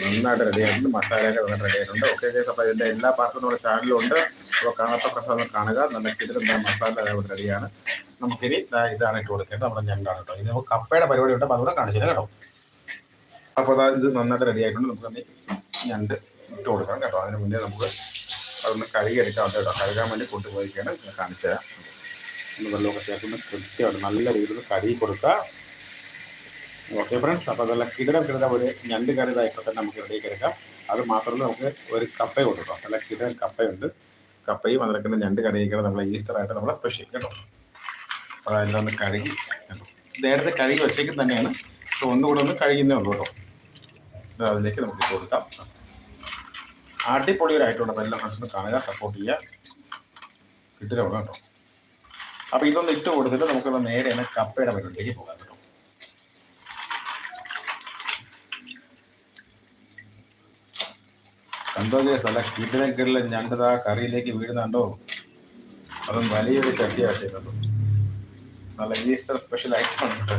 നന്നായിട്ട് റെഡി ആയിട്ടുണ്ട്. മസാലയൊക്കെ നന്നായിട്ട് റെഡി ആയിട്ടുണ്ട്. ഓക്കെ ഗൈസ് അപ്പോൾ എല്ലാ പാർട്ടും നമ്മുടെ ഉണ്ട്. അപ്പോൾ കാണാത്ത പ്രസാദം കാണുക. നല്ല കിട്ടുന്ന മസാല റെഡിയാണ് നമുക്കിനി ഇനി ഇതാണ് ഇട്ട് കൊടുക്കേണ്ടത്. നമ്മുടെ ഞണ്ടാണ് കേട്ടോ. ഇനി നമുക്ക് കപ്പയുടെ പരിപാടി ഉണ്ട്. അപ്പോൾ അതുകൂടെ കാണിച്ചില്ല കേട്ടോ. അപ്പോൾ അതാ ഇത് നന്നായിട്ട് റെഡി ആയിട്ടുണ്ട്. നമുക്ക് തന്നെ ഞണ്ട് ഇട്ട് കൊടുക്കണം കേട്ടോ. അതിന് മുന്നേ നമുക്ക് അതൊന്ന് കഴുകിയെടുക്കാം കേട്ടോ. കഴുകാൻ വേണ്ടി കൊണ്ടുപോയിക്കാണ് കാണിച്ചു തരാം. ഒന്ന് വെള്ളമൊക്കെ ചേർക്കുന്ന കൃത്യമായിട്ട് നല്ല രീതിയിൽ കഴുകി കൊടുക്കുക. ഓക്കെ ഫ്രണ്ട്സ് അപ്പോൾ അതല്ല കിടരം കിടരം ഒരു ഞണ്ട് കറി ഇപ്പം തന്നെ നമുക്ക് റെഡിയാക്കി എടുക്കാം. അത് മാത്രമല്ല നമുക്ക് ഒരു കപ്പ കൊടുക്കാം നല്ല കിടരം കപ്പയുണ്ട്. കപ്പയും അതിനൊക്കെ ഞണ്ട് കറിയൊക്കെയാണ് നമ്മളെ ഈസ്റ്റർ ആയിട്ട് നമ്മളെ സ്പെഷ്യൽ കേട്ടോ. അപ്പോൾ ഒന്ന് കഴുകി കേട്ടോ. നേരത്തെ കഴുകി വെച്ചേക്കും തന്നെയാണ്. പക്ഷെ ഒന്നുകൂടെ ഒന്ന് കഴുകുന്നേ ഉള്ളൂ കേട്ടോ. അത് അതിലേക്ക് നമുക്ക് ഇട്ട് കൊടുക്കാം. അടിപൊളിയൊരായിട്ടുണ്ട് അപ്പോൾ എല്ലാ ഫ്രണ്ട്സിനും കാണുക സപ്പോർട്ട് ചെയ്യുക. കിട്ടില്ല കേട്ടോ. അപ്പോൾ ഇതൊന്ന് ഇട്ട് കൊടുത്തിട്ട് നമുക്കൊന്ന് നേരെ കപ്പയുടെ പരിപാടിയിലേക്ക് പോകാം. കേട്ടോ സ്ഥല. കിടിലം ആ ഞണ്ടതാ കറിയിലേക്ക് വീഴുന്നുണ്ടോ? അതും വലിയൊരു ചട്ടിയ വെച്ചേക്കുന്നുണ്ടോ നല്ല ഈസ്റ്റർ സ്പെഷ്യൽ ഐറ്റം ഉണ്ട്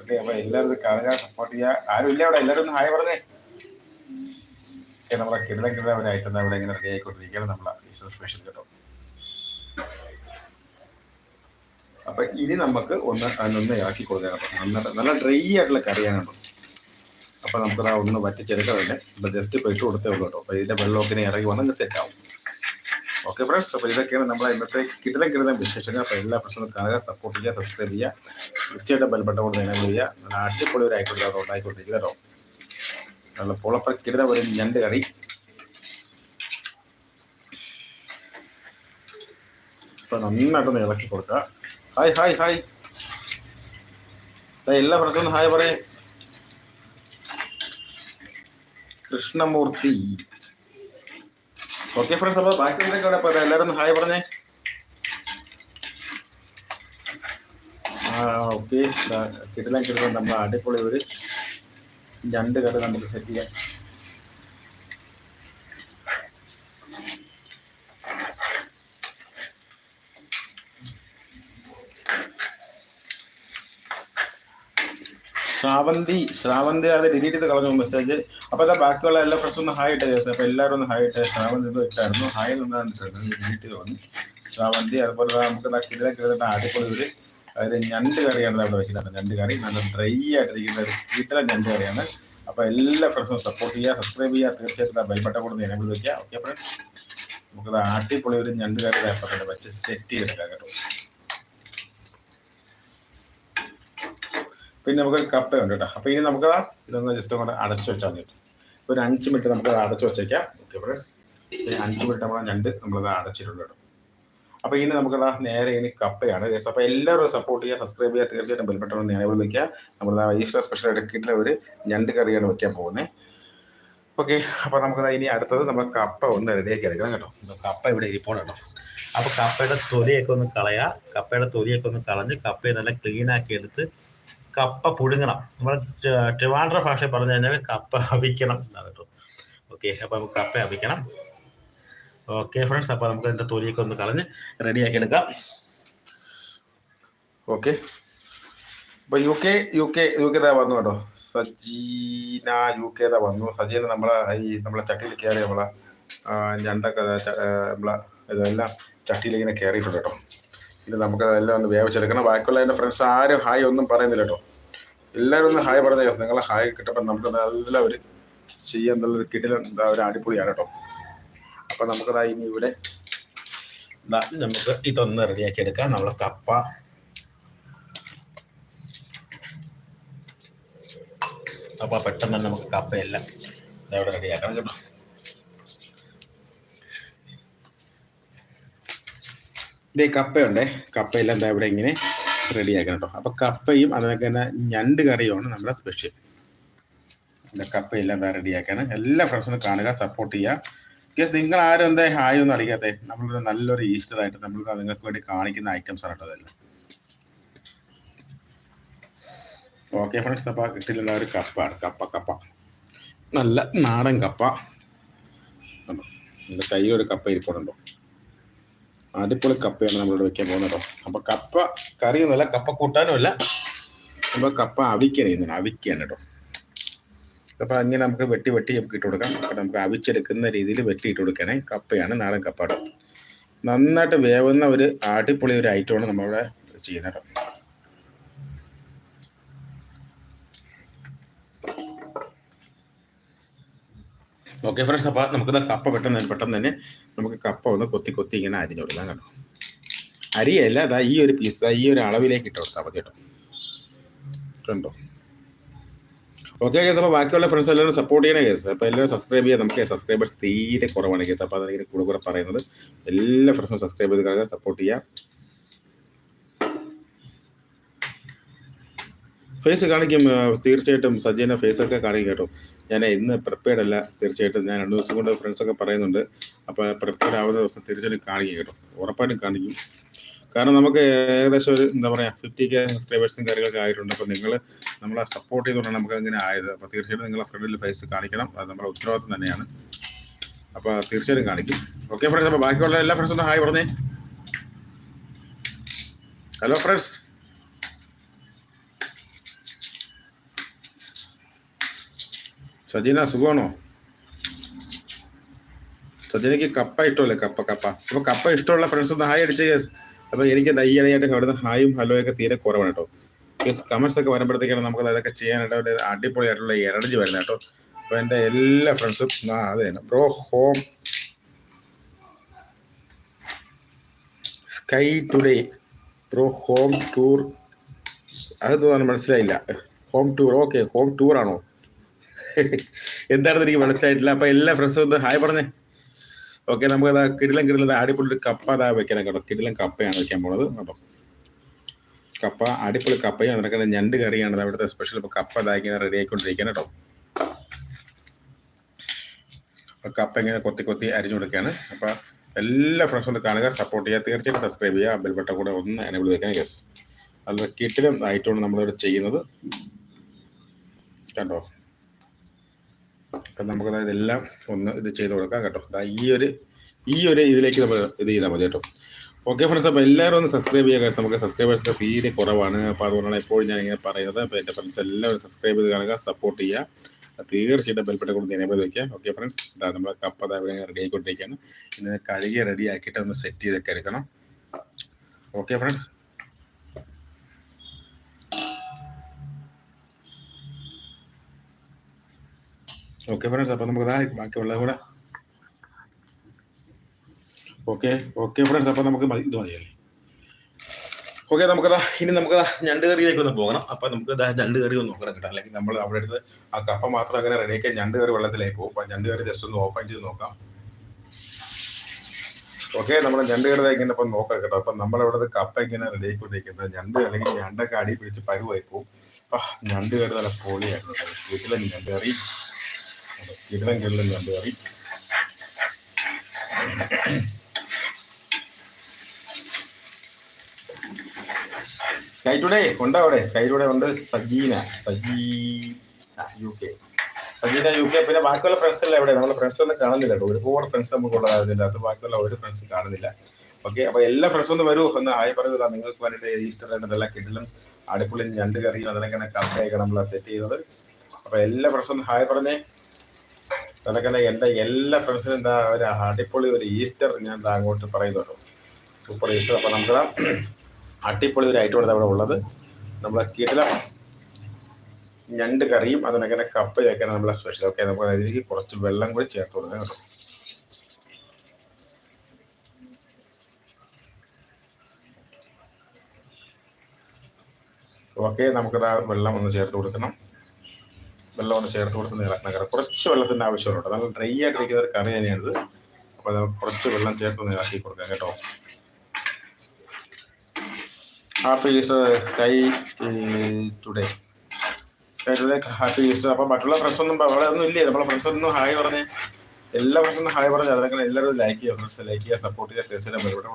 ഓക്കെ അപ്പൊ എല്ലാവരും കാണുക സപ്പോർട്ട് ചെയ്യുക. ആരും ഇല്ല അവിടെ എല്ലാവരും ഒന്ന് ഹായ് പറഞ്ഞേ. ഓക്കെ നമ്മളെ കിടിലം കിടിലം ഒരു ഐറ്റം അവിടെ ഇങ്ങനെ റെഡി ആയിക്കൊണ്ടിരിക്കുകയാണ് നമ്മളെ ഈസ്റ്റർ സ്പെഷ്യൽ കേട്ടോ. അപ്പൊ ഇനി നമുക്ക് ഒന്ന് അതിനൊന്ന് ഇറക്കി കൊടുക്കാൻ നന്നായിട്ട് നല്ല ഡ്രൈ ആയിട്ടുള്ള കറിയാണ് കേട്ടോ. അപ്പൊ നമുക്കത് ഒന്ന് വറ്റിച്ചെടുക്കാറില്ല അപ്പൊ ജസ്റ്റ് ഇപ്പൊ ഇട്ട് കൊടുത്തേ ഉള്ളൂ കേട്ടോ. അപ്പൊ ഇതിന്റെ വെള്ളമൊക്കെ ഇനി ഇറങ്ങി വന്നെങ്കിൽ സെറ്റ് ആവും. ഓക്കെ ഫ്രണ്ട്സ് അപ്പോൾ ഇതൊക്കെയാണ് നമ്മളെ ഇന്നത്തെ കിട്ടുന്ന കിട്ടുന്ന വിശേഷങ്ങൾ. അപ്പോൾ എല്ലാ പ്രശ്നവും കാണുക സപ്പോർട്ട് ചെയ്യുക സബ്സ്ക്രൈബ് ചെയ്യുക. തീർച്ചയായിട്ടും ബെൽബട്ടം കൊണ്ട് നിങ്ങൾ ചെയ്യുക. നല്ല അടിപൊളി ഒരു ആയിക്കോട്ടെ ഉണ്ടായിക്കൊണ്ടിരിക്കുക കേട്ടോ. നല്ല പുളപ്പ കിട്ടുന്ന ഒരു ഞണ്ട് കറി. അപ്പോൾ നന്നായിട്ടൊന്ന് ഇളക്കി കൊടുക്കുക. ഹായ് ഹായ് ഹായ് എല്ലാ ഫ്രണ്ട്സും ഹായ് പറയേ. കൃഷ്ണമൂർത്തി. ഓക്കെ ഫ്രണ്ട്സ് അപ്പോൾ ബാക്കി എന്തൊക്കെ എല്ലാരും എല്ലാവരും ഒന്ന് ഹായ് പറഞ്ഞേ. ഓക്കെ കിടിലം കിട്ടുന്ന നമ്മൾ അടിപൊളി ഒരു രണ്ട് കറി നമുക്ക് സെറ്റ് ചെയ്യാം. ശ്രാവന്തി ശ്രാവന്തി അത് ഡിലീറ്റ് ചെയ്ത് കളഞ്ഞു മെസ്സേജ് അപ്പൊ അതാ ബാക്കിയുള്ള എല്ലാ ഫ്രണ്ട്സും ഒന്ന് ഹായ് ഇട്ടേ അപ്പൊ എല്ലാവരും ഒന്ന് ഹായ് ഇട്ടേ. ശ്രാവന്തി ഇട്ടായിരുന്നു. ഹായ് ഡിലീറ്റ് ചെയ്ത് വന്നു ശ്രാവന്തി അതുപോലെ നമുക്ക് ദാ കിടിലം കിടന്ന അടിപൊളി ഒരു അതായത് ഞണ്ട് കറിയാണ് അവിടെ വെക്കുന്നത് ഞണ്ട് കറി നല്ല ഡ്രൈ ആയിട്ടിരിക്കുന്ന ഒരു കിടിലം ഞണ്ട് കറിയാണ്. അപ്പൊ എല്ലാ ഫ്രണ്ട്സും സപ്പോർട്ട് ചെയ്യുക സബ്സ്ക്രൈബ് ചെയ്യുക. തീർച്ചയായിട്ടും ബെൽബട്ട കൂടെ എനേബിൾ വിളിക്കുക ഓക്കെ ഫ്രണ്ട്സ് നമുക്ക് അടിപൊളി ഒരു ഞണ്ട് കറി അപ്പൊ തന്നെ വെച്ച് സെറ്റ് ചെയ്തെടുക്കാം കേട്ടോ. പിന്നെ നമുക്ക് കപ്പയുണ്ട് കേട്ടോ. അപ്പോൾ ഇനി നമുക്ക് ഇതൊന്ന് ജസ്റ്റ് അങ്ങോട്ട് അടച്ചു വെച്ചാൽ മതി. ഒരു അഞ്ച് മിനിറ്റ് നമുക്ക് അടച്ചു വെച്ചേക്കാം. ഓക്കെ ഫ്രണ്ട്സ് അഞ്ച് മിനിറ്റ് നമ്മൾ ഞണ്ട് നമ്മളത് അടച്ചിട്ടുണ്ട് കേട്ടോ. അപ്പോൾ ഇനി നമുക്കത് നേരെ ഇനി കപ്പയാണ്. അപ്പൊ അപ്പോൾ എല്ലാവരും സപ്പോർട്ട് ചെയ്യുക സബ്സ്ക്രൈബ് ചെയ്യുക. തീർച്ചയായിട്ടും ബെൽബട്ടൺ നേരെ വിളിക്കുക നമ്മൾ ഈസ്റ്റർ സ്പെഷ്യൽ ഇടക്കിട്ടുള്ള ഒരു ഞണ്ട് കറിയാണ് വെക്കാൻ പോകുന്നത് ഓക്കെ അപ്പോൾ നമുക്ക് ഇനി അടുത്തത് നമ്മൾ കപ്പ ഒന്ന് റെഡിയാക്കി എടുക്കണം കേട്ടോ. കപ്പ ഇവിടെ ഇരിപ്പോണം കേട്ടോ. അപ്പോൾ കപ്പയുടെ തൊലിയൊക്കെ ഒന്ന് കളയുക കപ്പയുടെ തൊലിയൊക്കെ ഒന്ന് കളഞ്ഞ് കപ്പയെ നല്ല ക്ലീൻ ആക്കി എടുത്ത് കപ്പ പുഴുങ്ങണം. നമ്മൾ ട്രിവാൻഡ്ര ഭാഷ പറഞ്ഞു കഴിഞ്ഞാൽ കപ്പ അവിക്കണം എന്നാണ് ഓക്കെ അപ്പോൾ നമുക്ക് കപ്പ അവിക്കണം. ഓക്കെ ഫ്രണ്ട്സ് അപ്പോൾ നമുക്ക് അതിന്റെ തൊലിയൊക്കെ ഒന്ന് കളഞ്ഞ് റെഡിയാക്കി എടുക്കാം. ഓക്കെ അപ്പോൾ U K U K U K ദാ വന്നു കേട്ടോ. സജീന യു കെ ദാ വന്നു. സജീന നമ്മളെ ഈ നമ്മളെ ചട്ടിയിൽ കയറി നമ്മളെ ഞണ്ടൊക്കെ നമ്മളെ ഇതെല്ലാം ചട്ടിയിൽ ഇങ്ങനെ കയറിയിട്ടുണ്ട് കേട്ടോ. ഇത് നമുക്ക് അതെല്ലാം ഒന്ന് വേവിച്ചെടുക്കണം ബാക്കിയുള്ള എന്റെ ഫ്രണ്ട്സ് ആരും ഹായ് ഒന്നും പറയുന്നില്ല കേട്ടോ. എല്ലാവരും ഒന്ന് ഹായ് പറഞ്ഞ നിങ്ങൾ ഹായ് കിട്ടപ്പോൾ നമുക്ക് നല്ല ഒരു ചെയ്യാൻ നല്ലൊരു കിട്ടില്ല എന്താ ഒരു അടിപൊളിയാണ് കേട്ടോ. അപ്പോൾ നമുക്കതാ ഇനി ഇവിടെ നമുക്ക് ഇതൊന്ന് റെഡിയാക്കി എടുക്കാം നമ്മളെ കപ്പ. അപ്പോൾ പെട്ടെന്ന് തന്നെ നമുക്ക് കപ്പയെല്ലാം എല്ലാം റെഡിയാക്കണം കേട്ടോ. ഇതേ കപ്പയുണ്ടേ. കപ്പയെല്ലാം എന്താ ഇവിടെ ഇങ്ങനെ റെഡിയാക്കണം കേട്ടോ അപ്പൊ കപ്പയും അതിനൊക്കെ തന്നെ ഞണ്ട് കറിയുമാണ് നമ്മുടെ സ്പെഷ്യൽ കപ്പയെല്ലാം എന്താ റെഡിയാക്കാണ് എല്ലാ ഫ്രണ്ട്സിനും കാണുക സപ്പോർട്ട് ചെയ്യുക. നിങ്ങൾ ആരും എന്താ ഹായ് ഒന്നും അറിയാതെ നമ്മളൊരു നല്ലൊരു ഈസ്റ്റർ ആയിട്ട് നമ്മൾ നിങ്ങൾക്ക് വേണ്ടി കാണിക്കുന്ന ഐറ്റംസ് ആണ് കേട്ടോ അതെല്ലാം ഓക്കെ ഫ്രണ്ട്സ് അപ്പോൾ കിട്ടില്ല ഒരു കപ്പാണ്. കപ്പ കപ്പ. നല്ല നാടൻ കപ്പ. കണ്ടോ? എന്റെ കയ്യിലൊരു കപ്പ ഇരിപ്പുണ്ടോ അടിപൊളി കപ്പയാണ് നമ്മളിവിടെ വെക്കാൻ പോകുന്നത് കേട്ടോ. അപ്പൊ കപ്പ കറിയൊന്നുമല്ല കപ്പ കൂട്ടാനുമല്ല. നമ്മൾ കപ്പ അവിക്കാണ് ചെയ്യുന്നത് അവിക്കാണ് കേട്ടോ. അപ്പോൾ അങ്ങനെ നമുക്ക് വെട്ടി വെട്ടി നമുക്ക് ഇട്ട് കൊടുക്കാം. അപ്പൊ നമുക്ക് അവിച്ചെടുക്കുന്ന രീതിയിൽ വെട്ടി ഇട്ട് കൊടുക്കണേ. കപ്പയാണ് നാടൻ കപ്പ കേട്ടോ. നന്നായിട്ട് വേവുന്ന ഒരു അടിപൊളി ഒരു ഐറ്റമാണ് നമ്മളിവിടെ ചെയ്യുന്നത് കേട്ടോ. ഓക്കെ ഫ്രണ്ട്സ് അപ്പോൾ നമുക്ക് കപ്പ പെട്ടെന്ന് പെട്ടെന്ന് തന്നെ നമുക്ക് കപ്പ ഒന്ന് കൊത്തി കൊത്തി ഇങ്ങനെ അരിഞ്ഞു കൊടുക്കാം കേട്ടോ. അരിയല്ല അതാ ഈ ഒരു പീസ് ഈ ഒരു അളവിലേക്ക് ഇട്ട് കൊടുത്താൽ മതി കേട്ടോ. കണ്ടോ? ഓക്കെ കേസ് അപ്പോൾ ബാക്കിയുള്ള ഫ്രണ്ട്സ് എല്ലാവരും സപ്പോർട്ട് ചെയ്യണേ കേസ് അപ്പോൾ എല്ലാവരും സബ്സ്ക്രൈബ് ചെയ്യാം. നമുക്ക് സബ്സ്ക്രൈബേഴ്സ് തീരെ കുറവാണ് കേസ് അപ്പോൾ അതിനെ കൂടെ കൂടെ പറയുന്നത്. എല്ലാ ഫ്രണ്ട്സും സബ്സ്ക്രൈബ് ചെയ്ത് കാണുക സപ്പോർട്ട് ചെയ്യുക ഫേസ് കാണിക്കും തീർച്ചയായിട്ടും സജ്ജന ഫേസ് ഒക്കെ കാണിക്കും കേട്ടോ. ഞാൻ ഇന്ന് പ്രിപ്പയർഡ് അല്ല തീർച്ചയായിട്ടും ഞാൻ രണ്ട് ദിവസം കൊണ്ട് ഫ്രണ്ട്സ് ഒക്കെ പറയുന്നുണ്ട്. അപ്പോൾ പ്രിപ്പയർഡ് ആവുന്ന ദിവസം തീർച്ചയായിട്ടും കാണിക്കും കേട്ടോ. ഉറപ്പായിട്ടും കാണിക്കും. കാരണം നമുക്ക് ഏകദേശം ഒരു എന്താ പറയുക ഫിഫ്റ്റി കെ സബ്സ്ക്രൈബേഴ്സും കാര്യങ്ങളൊക്കെ ആയിട്ടുണ്ട്. അപ്പോൾ നിങ്ങൾ നമ്മളെ സപ്പോർട്ട് ചെയ്തുകൊണ്ടാണ് നമുക്ക് അങ്ങനെ ആയത്. അപ്പോൾ തീർച്ചയായിട്ടും നിങ്ങളെ ഫ്രണ്ടിൽ ഫേസ് കാണിക്കണം. അത് നമ്മുടെ ഉത്തരവാദിത്വം തന്നെയാണ്. അപ്പോൾ തീർച്ചയായിട്ടും കാണിക്കും. ഓക്കെ ഫ്രണ്ട്സ് അപ്പോൾ ബാക്കിയുള്ള എല്ലാ ഫ്രണ്ട്സും ഹായ് പറഞ്ഞേ. ഹലോ ഫ്രണ്ട്സ് സജീന സുഖമാണോ സജീനയ്ക്ക് കപ്പ ഇഷ്ടമല്ലേ കപ്പ കപ്പ അപ്പൊ കപ്പ ഇഷ്ടമുള്ള ഫ്രണ്ട്സ് ഒന്ന് ഹായ് അടിച്ച കേസ് അപ്പൊ എനിക്ക് ദയ്യായിട്ട് അവിടുന്ന് ഹായും ഹലോ ഒക്കെ തീരെ കുറവാണ് കേട്ടോ കേസ് കമന്റ്സ് ഒക്കെ വരുമ്പോഴത്തേക്കാണ് നമുക്ക് അതൊക്കെ ചെയ്യാനായിട്ട് ഒരു അടിപൊളിയായിട്ടുള്ള എനർജി വരുന്നത് കേട്ടോ അപ്പൊ എന്റെ എല്ലാ ഫ്രണ്ട്സും ആ അതെ bro home sky today bro home tour അതൊന്നും മനസ്സിലായില്ല. Home tour okay home tour ആണോ? എന്താണെന്ന് എനിക്ക് മനസ്സിലായിട്ടില്ല. അപ്പൊ എല്ലാ ഫ്രണ്ട്സും ഒന്ന് ഹായ് പറഞ്ഞേ. ഓക്കെ നമുക്ക് അതാ കിടിലം കിടിലം അടിപൊളി കപ്പ അതാ വെക്കണം കേട്ടോ. കിടിലം കപ്പയാണ് വെക്കാൻ പോണത്. കേട്ടോ കപ്പ അടിപൊളി കപ്പയും അതിനൊക്കെ ഞണ്ട് കറിയാണ്. അവിടുത്തെ സ്പെഷ്യൽ ഇപ്പൊ കപ്പ ഇതാക്കി റെഡി ആയിക്കൊണ്ടിരിക്കുകയാണ് കേട്ടോ. കപ്പ ഇങ്ങനെ കൊത്തി കൊത്തി അരിഞ്ഞു കൊടുക്കുകയാണ്. അപ്പൊ എല്ലാ ഫ്രണ്ട്സും ഒന്ന് കാണുക സപ്പോർട്ട് ചെയ്യുക. തീർച്ചയായിട്ടും സബ്സ്ക്രൈബ് ചെയ്യുക. ബെൽ ബട്ടൺ കൂടെ ഒന്ന് എനേബിൾ വെക്കണം ഗസ് അത് കിട്ടിലും ആയിട്ടാണ് നമ്മളിവിടെ ചെയ്യുന്നത്. കണ്ടോ? അപ്പം നമുക്ക് എല്ലാം ഒന്ന് ഇത് ചെയ്ത് കൊടുക്കാം കേട്ടോ. ഈ ഒരു ഈ ഒരു ഇതിലേക്ക് നമ്മൾ ഇത് ചെയ്താൽ മതി കേട്ടോ. ഓക്കെ ഫ്രണ്ട്സ് അപ്പോൾ എല്ലാവരും ഒന്ന് സബ്സ്ക്രൈബ് ചെയ്യുക. നമുക്ക് സബ്സ്ക്രൈബേഴ്സ് തീരെ കുറവാണ്. അപ്പോൾ അതുകൊണ്ടാണ് എപ്പോഴും ഞാൻ ഇങ്ങനെ പറയുന്നത്. അപ്പോൾ എന്റെ ഫ്രണ്ട്സ് എല്ലാവരും സബ്സ്ക്രൈബ് ചെയ്ത് കാണുക സപ്പോർട്ട് ചെയ്യുക. തീർച്ചയായിട്ടും ബെൽപ്പെട്ട കൊടുത്ത് എനേബിൾ വയ്ക്കുക ഓക്കെ ഫ്രണ്ട്സ് ഇതാ നമ്മുടെ കപ്പ ഇവിടെ റെഡി ആയിക്കൊണ്ടിരിക്കുകയാണ്. ഇന്ന് കഴുകി റെഡി ആക്കിയിട്ട് ഒന്ന് സെറ്റ് ചെയ്തൊക്കെ എടുക്കണം. ഓക്കെ ഫ്രണ്ട്സ് ഓക്കെ ഫ്രണ്ട്സ് അപ്പോൾ നമുക്ക് ബാക്കിയുള്ളത് കൂടെ ഓക്കെ ഓക്കെ ഫ്രണ്ട്സ് അപ്പോൾ നമുക്ക് ഇത് മതിയല്ലേ ഓക്കെ നമുക്കതാ ഇനി നമുക്കതാ ഞണ്ട് കറിയിലേക്ക് ഒന്ന് പോകണം. അപ്പൊ നമുക്ക് ഞണ്ട് കറി ഒന്ന് നോക്കണം കേട്ടോ. അല്ലെങ്കിൽ നമ്മൾ അവിടെ അടുത്ത് ആ കപ്പ മാത്രം അങ്ങനെ റെഡിയാക്കി ഞണ്ട് കറി വെള്ളത്തിലേക്ക് പോകും. അപ്പൊ ഞണ്ട് കറി ജസ്റ്റ് ഒന്ന് ഓപ്പൺ ചെയ്ത് നോക്കാം. ഓക്കെ നമ്മൾ ഞണ്ട് കറി ഇങ്ങനെ അപ്പം നോക്കാം കേട്ടോ. അപ്പൊ നമ്മളിവിടെ കപ്പ ഇങ്ങനെ റെഡിയാക്കിക്കൊണ്ടിരിക്കുന്നത് ഞണ്ട് അല്ലെങ്കിൽ ഞണ്ടൊക്കെ അടി പിടിച്ച് പരുവായി പോകും. അപ്പൊ ഞണ്ട് കറി നല്ല പൊളിയായിരുന്നു. വീട്ടിലെ ഞണ്ട് കറി കിടലം ഞണ്ട് കറി സ്കൈ ടുഡേ ഉണ്ടോ അവിടെ സ്കൈ ടുഡേ ഉണ്ട് Sajeena. Saji U K Sajeena U K പിന്നെ ബാക്കിയുള്ള ഫ്രണ്ട്സ് എല്ലാം എവിടെ? നമ്മളെ ഫ്രണ്ട്സ് ഒന്നും കാണുന്നില്ല കേട്ടോ. ഒരുപാട് ഫ്രണ്ട്സ് നമുക്ക് ഉള്ളതായിരുന്നില്ല അത് ബാക്കിയുള്ള ഒരു ഫ്രണ്ട്സ് കാണുന്നില്ല. ഓക്കെ അപ്പൊ എല്ലാ ഫ്രണ്ട്സും ഒന്ന് വരൂ. ഒന്ന് ആയി പറയുക നിങ്ങൾക്ക് വേണ്ടിയിട്ട് ഈസ്റ്റർ നല്ല കിടലും അടിപൊളി ഞണ്ട് കറിയും അതിനൊക്കെ കപ്പയൊക്കെ നമ്മൾ സെറ്റ് ചെയ്യുന്നത്. അപ്പൊ എല്ലാ ഫ്രണ്ട്സും ഹായ് പറഞ്ഞേ. അതിനൊക്കെ എന്റെ എല്ലാ ഫ്രണ്ട്സിനും എന്താ ഒരു അടിപൊളി ഒരു ഈസ്റ്റർ ഞാൻ എന്താ അങ്ങോട്ട് പറയുന്നുണ്ട്. Super Easter. അപ്പോൾ നമുക്ക് അടിപൊളി ഒരു ഐറ്റമാണ് അവിടെ ഉള്ളത്. നമ്മളെ കിടല ഞണ്ട് കറിയും അതിനങ്ങനെ കപ്പയൊക്കെയാണ് നമ്മളെ സ്പെഷ്യൽ ഓക്കെ നമുക്ക് അതിലേക്ക് കുറച്ച് വെള്ളം കൂടി ചേർത്ത് കൊടുക്കാം കേട്ടോ. ഓക്കെ നമുക്കത് വെള്ളം ഒന്ന് ചേർത്ത് കൊടുക്കണം. വെള്ളം ഒന്ന് ചേർത്ത് കൊടുത്ത് ഇളക്കണം കറി കുറച്ച് വെള്ളത്തിന്റെ ആവശ്യമുണ്ട് നല്ല ഡ്രൈ ആയിട്ടിരിക്കുന്ന ഒരു കറി തന്നെയാണിത്. അപ്പോൾ അത് കുറച്ച് വെള്ളം ചേർത്ത് ഇളക്കി കൊടുക്കാം കേട്ടോ. Happy Easter sky today sky today happy Easter അപ്പം മറ്റുള്ള ഫ്രണ്ട്സൊന്നും അവിടെ ഒന്നും ഇല്ലേ? നമ്മളെ ഫ്രണ്ട്സൊന്നും ഹായ് പറഞ്ഞേ എല്ലാ ഫ്രണ്ട്സും ഹായ് പറഞ്ഞു അതിനൊക്കെ എല്ലാവരും ലൈക്ക് ചെയ്യുക. ഫ്രണ്ട്സ് ലൈക്ക് ചെയ്യുക സപ്പോർട്ട് ചെയ്യുക തീർച്ചയായിട്ടും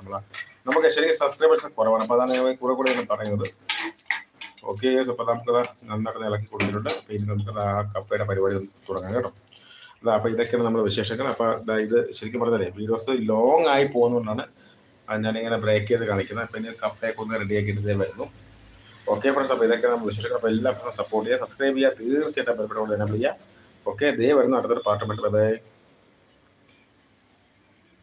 നമ്മളെ നമുക്ക് ശരിക്കും സബ്സ്ക്രൈബേഴ്സ് കുറവാണ്. അപ്പോൾ അതാണ് കൂടെ കൂടെ ഞാൻ പറയുന്നത്. ഓക്കെ അപ്പോൾ നമുക്കത് നന്നായിട്ട് ഇളക്കി കൊടുത്തിട്ടുണ്ട്. അപ്പോൾ ഇനി നമുക്കത് ആ കപ്പയുടെ പരിപാടി തുടങ്ങാം കേട്ടോ. അതാ അപ്പോൾ ഇതൊക്കെയാണ് നമ്മുടെ വിശേഷങ്ങൾ. അപ്പോൾ ദാ ഇത് ശരിക്കും പറഞ്ഞാലേ വീഡിയോസ് ലോങ് ആയി പോകുന്നതുകൊണ്ടാണ് ഞാനിങ്ങനെ ബ്രേക്ക് ചെയ്ത് കാണിക്കുന്നത് പിന്നെ കപ്പയൊക്കെ ഒന്ന് റെഡിയാക്കിയിട്ടേ ഇതേ വരുന്നു. ഓക്കെ ഫ്രണ്ട്സ് അപ്പോൾ ഇതൊക്കെ നമ്മൾ വിശേഷങ്ങൾ. അപ്പോൾ എല്ലാ ഫ്രണ്ട്സും സപ്പോർട്ട് ചെയ്യുക സബ്സ്ക്രൈബ് ചെയ്യുക. തീർച്ചയായിട്ടും ബെൽബട്ടോട് തന്നെ ചെയ്യുക. ഓക്കെ ദേ വരുന്ന അടുത്തൊരു പാട്ട് ബൈ